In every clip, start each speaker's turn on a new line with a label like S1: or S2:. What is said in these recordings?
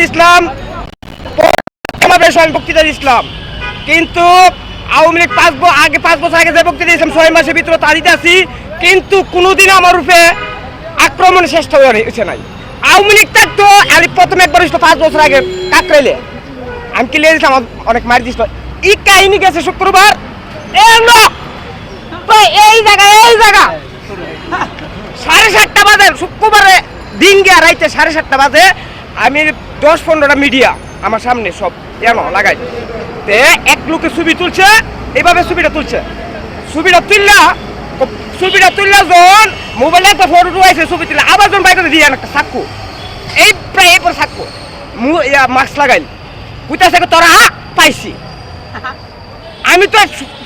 S1: দিছিলাম সমাবেশে আমি বক্তৃতা দিছিলাম কিন্তু আওয়ামী লীগ পাঁচ আগে পাঁচ বছর আগে যে বক্তৃতা দিয়েছিলাম ছয় মাসের ভিতরে তারিতে আছি, কিন্তু কোনোদিন আমার রূপে আক্রমণের চেষ্টা হয়েছে নাই। আওয়ামী লীগ থাকতো আমি প্রথম একবার পাঁচ বছর আগে কাকরাইলে। আমি কি লিয়ে দিয়েছিলাম, অনেক মারি দিছিল এই কাহিনী গেছে শুক্রবার। এই জায়গা এই জায়গা। সাড়ে সাতটা বাজে শুক্রবারে দিন গিয়া রাইতে সাড়ে সাতটা বাজে আমি দশ পনেরোটা মিডিয়া আমার সামনে সব এনো, লাগাই। তে এক লোকে ছবি তুলছে, এইভাবে ছবিটা তুলছে। ছবিটা তুললা ছবিটা তুললা যখন মোবাইলে একটা ফটো রয়েছে ছবি তুলে আবার যখন বাইকে দিয়ে একটা সাক্কু এই প্রায় এরপর সাক্কু মাস্ক লাগাইল। বুঝতেছে তোরা পাইছি। আমি তো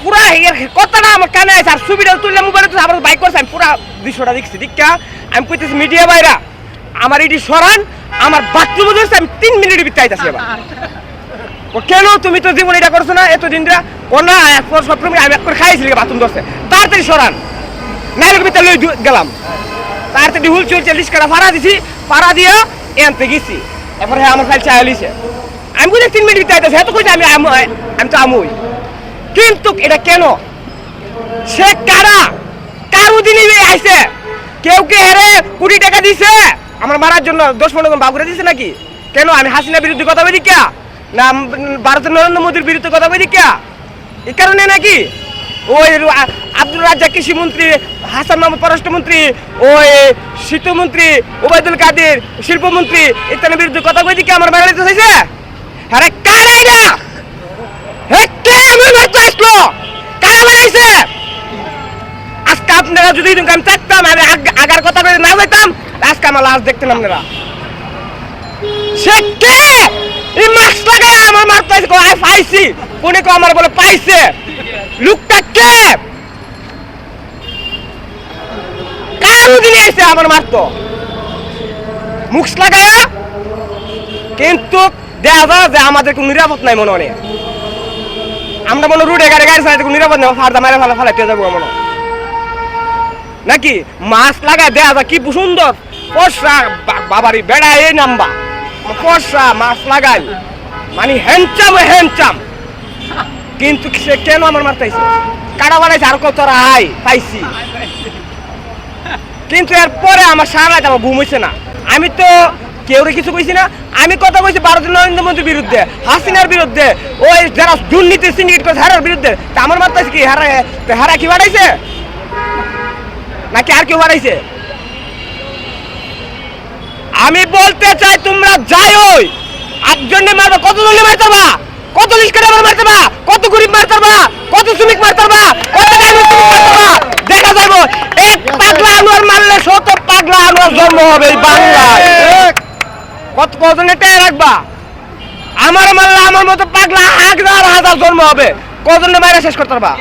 S1: পুরা এর কথাটা আমার কানে আছে, আর ছবিটা তুললে মোবাইলে তো আমার বাইক করছে, আমি পুরা দৃশ্যটা দেখছি। দীক্ষা আমি কইতেছি, মিডিয়া বাইরা আমার এটি সরান আমার বাথরুমে ধরছে আমি তিন মিনিটের ভিতরে আইতাছি ও কেন তুমি তো জীবন এটা করছ না? এতদিন ধরে ও না সব আমি খাইছি বাথরুম ধরছে। তাড়াতাড়ি সরান। লই গেলাম। তাড়াতাড়ি হুল চলছে ফাড়া দিছি এনতে গেছি। এরপরে হ্যাঁ আমার খালি চাই লিছে আমি বুঝে তিন মিনিট ভিতরে আইতাছি এত কইছে আমি আমু- তো আমুই। কিন্তু এটা কেন? সে কারা? কারু দিনই আইছে? কেউ কে হেরে কোটি টাকা দিছে? আমার মারার জন্য পনেরো জন বাবুরা দিছে নাকি? কেন? আমি হাসিনার বিরুদ্ধে কথা বলি কে? না ভারতের নরেন্দ্র মোদীর বিরুদ্ধে কথা বলি কে? এই কারণে নাকি? ওই আব্দুল রাজ্জাক কৃষি মন্ত্রী, হাসান মাহমুদ পররাষ্ট্রমন্ত্রী ওই শীতমন্ত্রী ওবায়দুল কাদের শিল্পমন্ত্রী ইত্যাদির বিরুদ্ধে কথা বলি কি? আমার মারা দিতে চাইছে আরে কারা এটা আসলো? কারা বানাইছে আজকে আপনারা যদি আমি আগ- আগার কথা করে না যাইতাম আজকে আমার লাশ দেখতেন আপনারা সে কে? এই আমার পাইছি। কোনে কো আমার বলে পাইছে। লোকটা কে? এসে আমার মারতো? মুখ লাগায়া? কিন্তু দেখা যায় যে আমাদের কোনো নিরাপদ নাই মনে হয়। আমরা মনে রুটে গাড়ি গাড়ি চালাতে কোনো নিরাপদ নেই ফার্দা মারে ফেলা ফেলাতে যাব মনে নাকি মাছ লাগায় দেয়া যায় কি সুন্দর? পশরা বাবারি বেড়া এই নাম্বা পশরা মাছ লাগাই মানে কিন্তু সে কেন আমার কাটা বানাইছে? আর কত পাইছি। কিন্তু এরপরে আমার সারা আমার ঘুম হইছে না। আমি তো কেউ কিছু কইছি না। আমি কথা কইছি ভারতের নরেন্দ্র মোদীর বিরুদ্ধে, হাসিনার বিরুদ্ধে ওই যারা দুর্নীতি সিন্ডিকেট করছে, হারার বিরুদ্ধে, তা আমার মারতেছে কি? হারা হারা কি বাড়াইছে নাকি আর কেউ বাড়াইছে আমি বলতে চাই তোমরা যাই ওই। একজনে মারবা কত জনে মারতে পারবা? কত লিস্কারে আমার মারতে পারবা? কত গরিব মারতে পারবা? কত শ্রমিক মারতে পারবা? কত দেখা যাব এক পাগলা আনোয়ার মারলে শত পাগলা আনোয়ার জন্ম হবে এই বাংলায়। কত কজনে টেয়ে রাখবা? আমার মারলে আমার মতো পাগলা হাজার হাজার জন্ম হবে। কজনে মারা শেষ করতে পারবা?